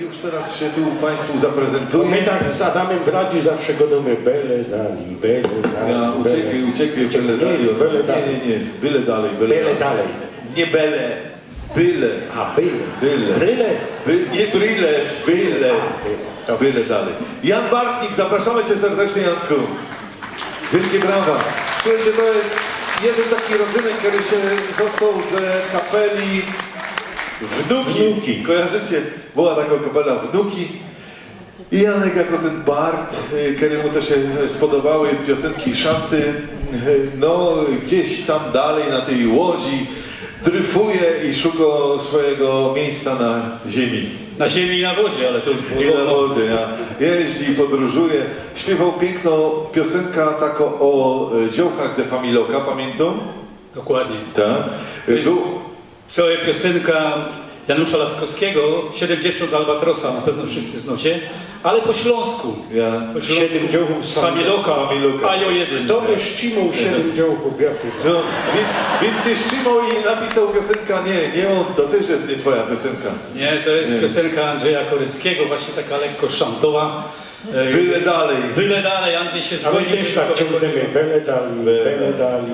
już teraz się tu Państwu zaprezentuję. My tak z Adamem w radiu zawsze godamy bele dali, bele dali. Ja, uciekaj, uciekaj, byle dalej. Nie, bele dalej. Nie, nie, nie, byle dalej, byle, Byle dalej. Nie bele, byle. A byle. Byle. Bryle. By, nie bryle, byle. To Byle dalej. Jan Bartnik, zapraszamy Cię serdecznie, Janku. Wielkie brawa. Słuchajcie, to jest jeden taki rodzynek, który się został z kapeli Wnuki. Wnuki. Kojarzycie? Była taka kapela Wnuki. I Janek jako ten Bart, y, któremu to się spodobały piosenki szanty, y, no gdzieś tam dalej na tej łodzi dryfuje i szuka swojego miejsca na ziemi. Na ziemi i na wodzie, ale to już I na było wodzie, ja. jeździ, podróżuje. Śpiewał piękną piosenkę taką o e, dziołkach ze Familoka, pamiętam? Dokładnie. Tak. Był, To jest piosenka Janusza Laskowskiego, Siedem dziewcząt z Albatrosa, na pewno wszyscy znacie, ale po śląsku. ja, Po śląsku. Siedem dziołków z Familoka. a jo jeden. Kto by ścimał siedem działków, ja no, więc, więc nie szczymał i napisał piosenka, nie, nie on, to też jest nie twoja piosenka. Nie, to jest Nie. piosenka Andrzeja Koryckiego, właśnie taka lekko szantowa. Byle dalej. Byle dalej, Andrzej się Ale zgodził. też tak to- ciągniemy, bele dali, bele dali,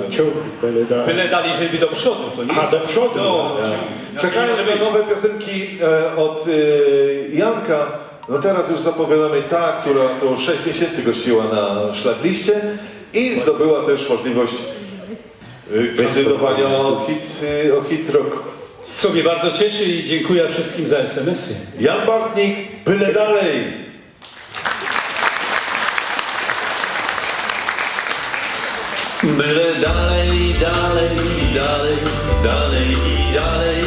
dali. Byle dali, żeby do przodu, to nie A, jest- do przodu, No, czyli- Czekając na nowe piosenki e, od e, Janka, no teraz już zapowiadamy ta, która to 6 miesięcy gościła na szlagliście i zdobyła też możliwość e, decydowania o hit, e, o hit rock. być. Co mnie bardzo cieszy i dziękuję wszystkim za SMS-y. Jan Bartnik, byle dalej! Byle dalej, dalej, dalej, dalej i dalej.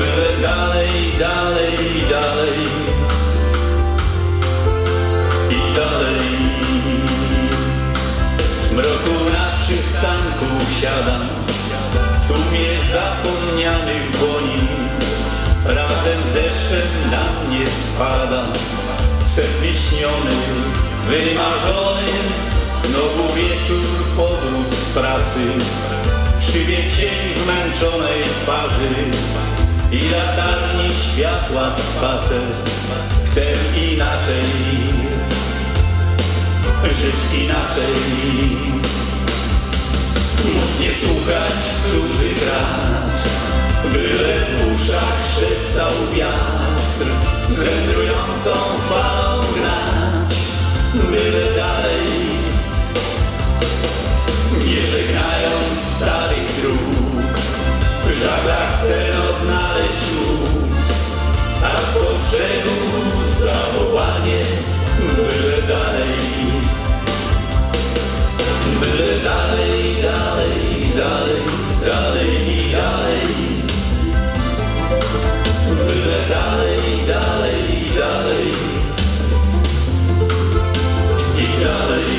Byle dalej, dalej, dalej. I dalej. W mroku na przystanku siadam. W tłumie zapomnianych dłoni. Razem z deszczem na mnie spada. Wiśniony, wymarzony. Znowu wieczór, powrót z pracy. Szybie cień zmęczonej twarzy i latarni światła spacer. Chcę inaczej, żyć inaczej. Móc nie słuchać cudzy grat, byle w uszach szeptał wiatr, żaglach sen odnaleźć luz, aż po brzegu zawołanie, byle dalej. Byle dalej, dalej, dalej, dalej i dalej. Byle dalej, dalej, dalej. I dalej.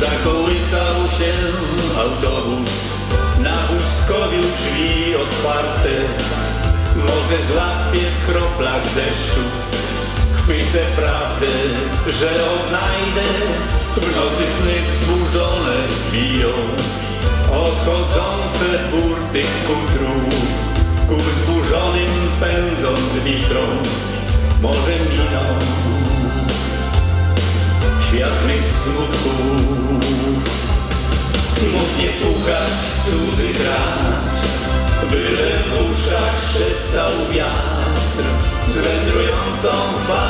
Zakołysał się na pustkowiu drzwi otwarte. Może złapie w kroplach deszczu, chwycę prawdę, że odnajdę. W nocy sny wzburzone biją, odchodzące burty kutrów. Ku wzburzonym pędząc witrą, może miną świat mych smutków. Móc słuchać cudzych rad, byle w uszach szeptał wiatr, z wędrującą falą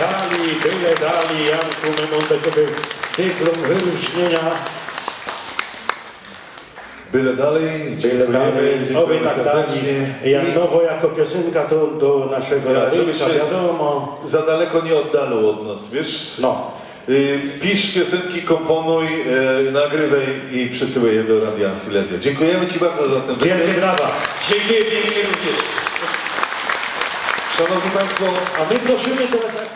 dali, byle dali, Janku, do Ciebie dyplom wyróżnienia. Byle dalej, Byle dziękujemy, dali, oby dziękujemy tak dali. serdecznie. Jak nowo jako piosenka to do naszego Ja, się wiadomo. za daleko nie oddalał od nas, wiesz? No, Y, Pisz piosenki, komponuj, y, nagrywaj i przesyłaj je do Radia Silesia. Dziękujemy Ci bardzo za ten wielkie występ. brawa. Dziękuję pięknie również. Szanowni Państwo, A my prosimy teraz...